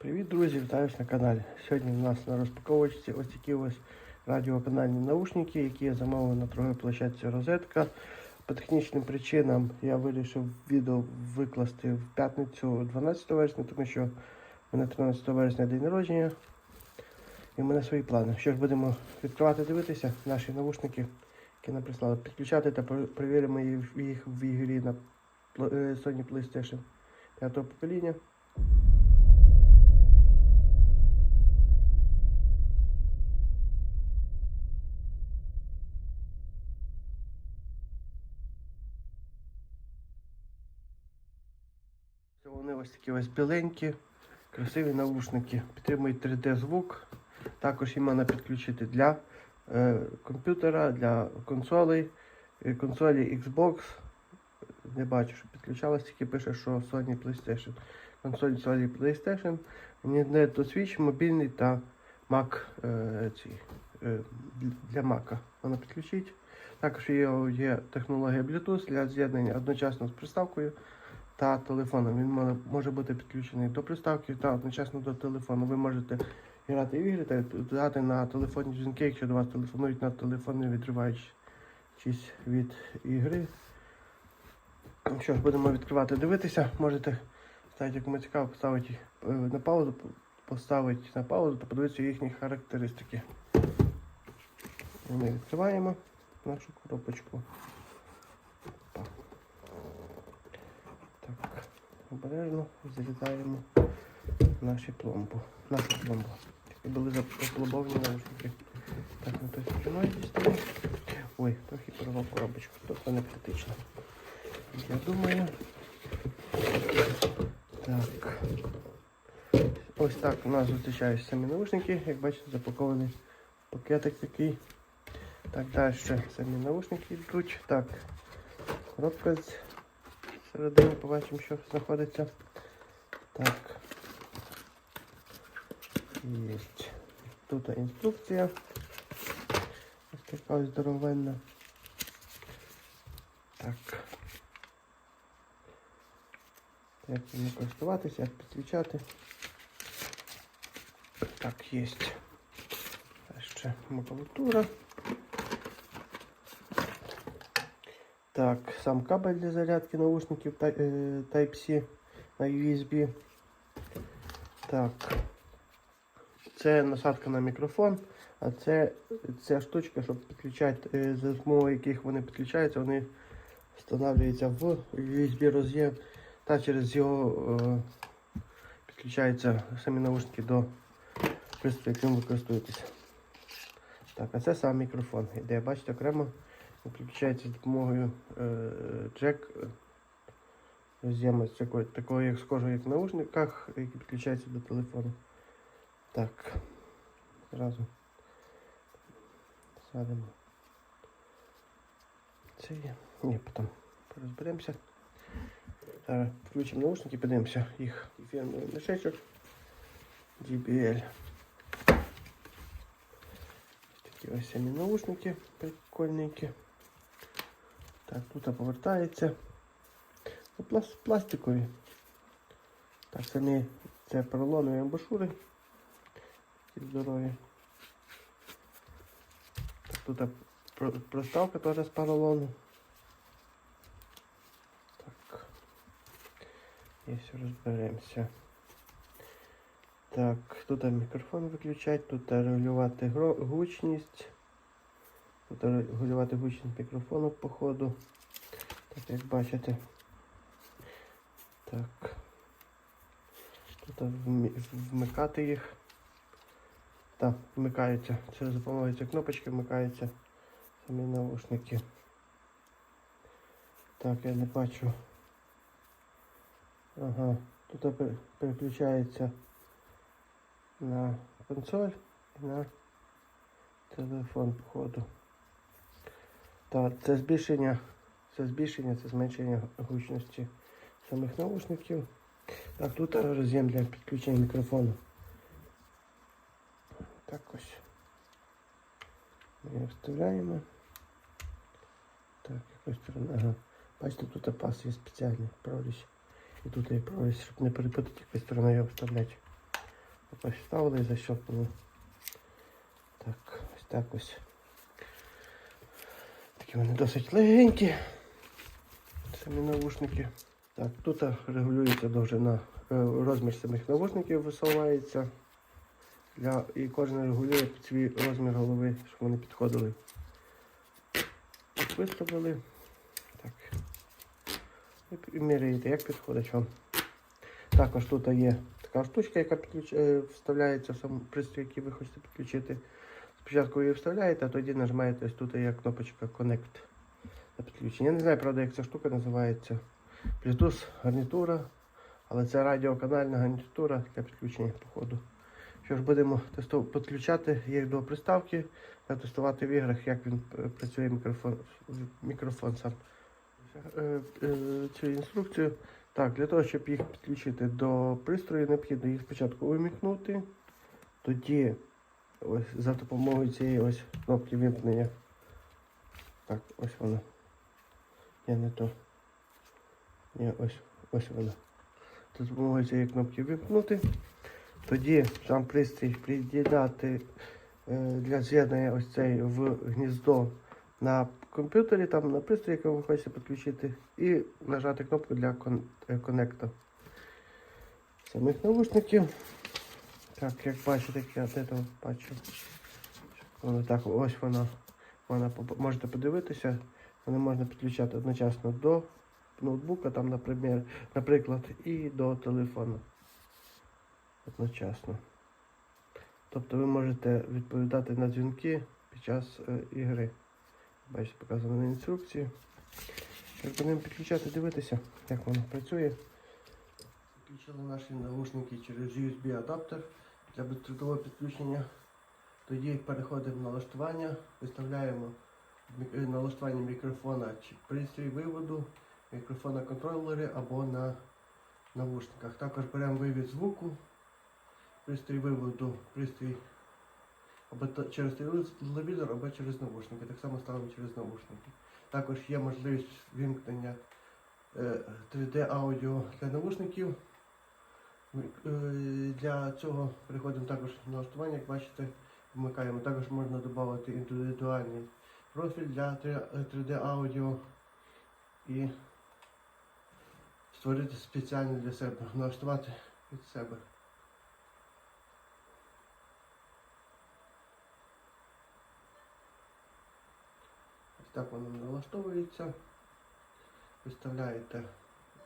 Привіт, друзі! Вітаюсь на каналі. Сьогодні у нас на розпаковочці ось такі ось радіоканальні наушники, які я замовив на торговій площадці Розетка. По технічним причинам я вирішив відео викласти в п'ятницю 12 вересня, тому що в мене 13 вересня день народження. І в мене свої плани. Що ж будемо відкривати, дивитися наші наушники, які нам прислали. Підключати та перевіримо їх їх в ігрі на е, Sony PlayStation 5 покоління. Це Вони ось такі ось біленькі, красиві наушники. Підтримують 3D звук. Також їм можна підключити для е, комп'ютера, для консолей, е, консолі Xbox. Не бачу, що підключалось, тільки пише, що Sony PlayStation. Консоль Sony PlayStation, Nintendo Switch, мобільний та Mac е, ці, е, для Mac. Вона підключить. Також є, є технологія Bluetooth для з'єднання одночасно з приставкою та телефоном. Він може, бути підключений до приставки та одночасно до телефону. Ви можете грати в ігри та додати на телефонні дзвінки, якщо до вас телефонують на телефон, не відриваючись від ігри. Що ж, будемо відкривати, дивитися. Можете ставити, кому цікаво, поставити е, на паузу, поставити на паузу та подивитися їхні характеристики. Ми відкриваємо нашу коробочку. Опа. Так, обережно залітаємо в наші пломбу. Нашу пломбу. Були запломбовані наушники. Так, на той стороні дістаємо. Ой, трохи порвав коробочку, тобто не критично. Я думаю. Так. Ось так у нас зустрічаються самі наушники. Як бачите, запакований пакетик такий. Так, далі самі наушники йдуть. Так, коробка з середини, побачимо, що знаходиться. Так. Є. Тут інструкція. Ось така ось здоровенна. Так. Як ним користуватися, як підключати. Так, є. Ще макулатура. Так, сам кабель для зарядки наушників е, Type-C на USB. Так. Це насадка на мікрофон, а це ця штучка, щоб підключати, е, за допомогою яких вони підключаються, вони встановлюються в USB роз'єм та через його е, підключаються самі наушники до пристрою, яким ви користуєтесь. Так, а це сам мікрофон. Іде, бачите, окремо підключається з допомогою е, джек е, з такої, такої, як схожого, як в наушниках, який підключається до телефону. Так, зразу садимо. Це є. Ні, потім порозберемося. Зараз включимо наушники, подивимося їх фірмовий мішечок JBL. Такі ось самі наушники прикольненькі. Так, тут повертається. Ну, пластикові. Так, самі це поролонові амбушури. Такі здорові. Так, тут проставка теж з поролону. Так. Якщо розберемося. Так, тут мікрофон виключати, тут регулювати гучність. Тут регулювати гучність мікрофону по ходу. Так, як бачите. Так. Тут вмикати їх. Так, вмикаються. Через допомогою цієї кнопочки вмикаються самі наушники. Так, я не бачу. Ага, тут переключається на консоль і на телефон походу. Так, це збільшення, це збільшення, це зменшення гучності самих наушників. Так, тут роз'єм для підключення мікрофону. Так ось. Ми вставляємо. Так, якось сторона. Ага. Бачите, тут пас є спеціальний прорізь. І тут є прорізь, щоб не перепутати, якась сторона його вставляти. Ось ставили і защелкнули. Так, ось так ось. Такі вони досить легенькі. Самі навушники. Так, тут регулюється довжина, е, розмір самих навушників висувається. Для, і кожен регулює під свій розмір голови, щоб вони підходили. Виставили. Так. І міряєте, як підходить вам. Також тут є така штучка, яка підключ... е, вставляється в сам пристрій, який ви хочете підключити. Спочатку її вставляєте, а тоді нажимаєте ось тут є кнопочка Connect на підключення. Я не знаю, правда, як ця штука називається. Bluetooth гарнітура, але це радіоканальна гарнітура для підключення, походу. Що ж будемо підключати їх до приставки та тестувати в іграх, як він працює мікрофон, мікрофон сам. Е, е, Цю інструкцію. Так, для того, щоб їх підключити до пристрою, необхідно їх спочатку увімкнути, тоді ось за допомогою цієї ось кнопки вимкнення. Так, ось вона. Ні, не то. Ні, ось, ось вона. За допомогою цієї кнопки вимкнути. Тоді сам пристрій під'єднати е, для з'єднання ось цей в гніздо на комп'ютері, там на пристрій, який ви хочете підключити, і нажати кнопку для кон- е, коннекта самих навушників. Так, як бачите, я де то бачу. Воно так, ось вона. Вона можете подивитися. Вони можна підключати одночасно до ноутбука, там, наприклад, наприклад, і до телефону. Одночасно. Тобто ви можете відповідати на дзвінки під час е, ігри. Бачите, показано на інструкції. Як будемо підключати, дивитися, як воно працює. Підключили наші наушники через USB адаптер для бездротового підключення. Тоді переходимо в налаштування, виставляємо е, налаштування мікрофона чи пристрій виводу, мікрофона контролери або на навушниках. Також беремо вивід звуку, пристрій виводу, пристрій або через телевізор, або через навушники. Так само ставимо через навушники. Також є можливість вимкнення е, 3D аудіо для навушників. Е, Для цього переходимо також в налаштування, як бачите, вмикаємо. Також можна додати індивідуальний профіль для 3D аудіо і створити спеціально для себе, налаштувати від себе. Ось так воно налаштовується. Виставляєте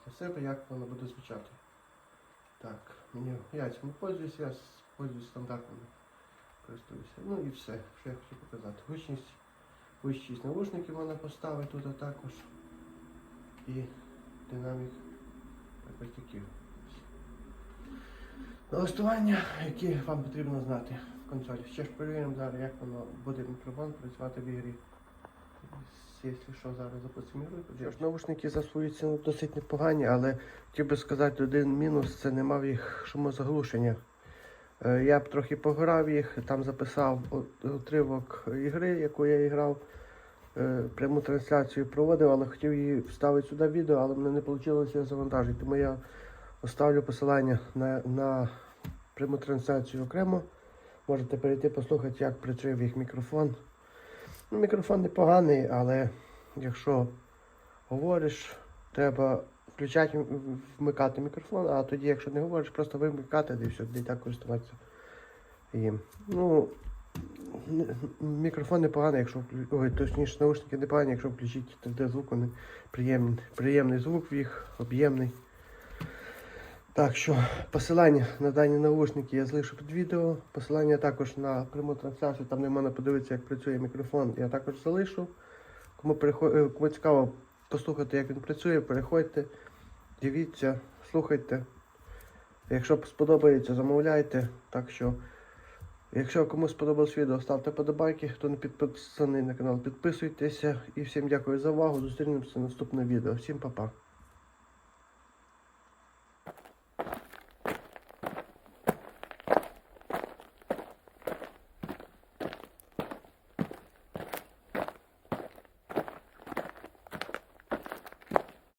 для себе, як воно буде звучати. Так, мені я цим пользуюся, я пользуюсь стандартними. Користуюся. Ну і все, що я хотів показати. Гучність, гучність навушників можна поставити тут також. І динамік якось. Налаштування, які вам потрібно знати в консолі. Ще ж перевіримо зараз, як воно буде мікрофон працювати в ігрі. Якщо що, зараз запустимо. Що ж, наушники за свою ціну досить непогані, але хотів би сказати один мінус, це не мав їх шумозаглушення. Е, Я б трохи пограв їх, там записав от- утривок ігри, яку я грав. Е, Пряму трансляцію проводив, але хотів її вставити сюди відео, але мене не вийшло завантажити. Тому я оставлю посилання на, на пряму трансляцію окремо. Можете перейти послухати, як працює їх мікрофон. Мікрофон непоганий, але якщо говориш, треба включати, вмикати мікрофон, а тоді, якщо не говориш, просто вимикати і все, і так користуватися їм. Ну, мікрофон непоганий, якщо ой, точніше, наушники непогані, якщо включити 3D звук, вони приємний, приємний звук в їх, об'ємний. Так що посилання на дані наушники я залишу під відео. Посилання також на пряму трансляцію, там де можна подивитися, як працює мікрофон, я також залишу. Кому, перехо- е, кому цікаво послухати, як він працює, переходьте, дивіться, слухайте. Якщо сподобається, замовляйте. Так що, якщо комусь сподобалось відео, ставте подобайки. Хто не підписаний на канал, підписуйтеся. І всім дякую за увагу. Зустрінемося в наступне відео. Всім па-па.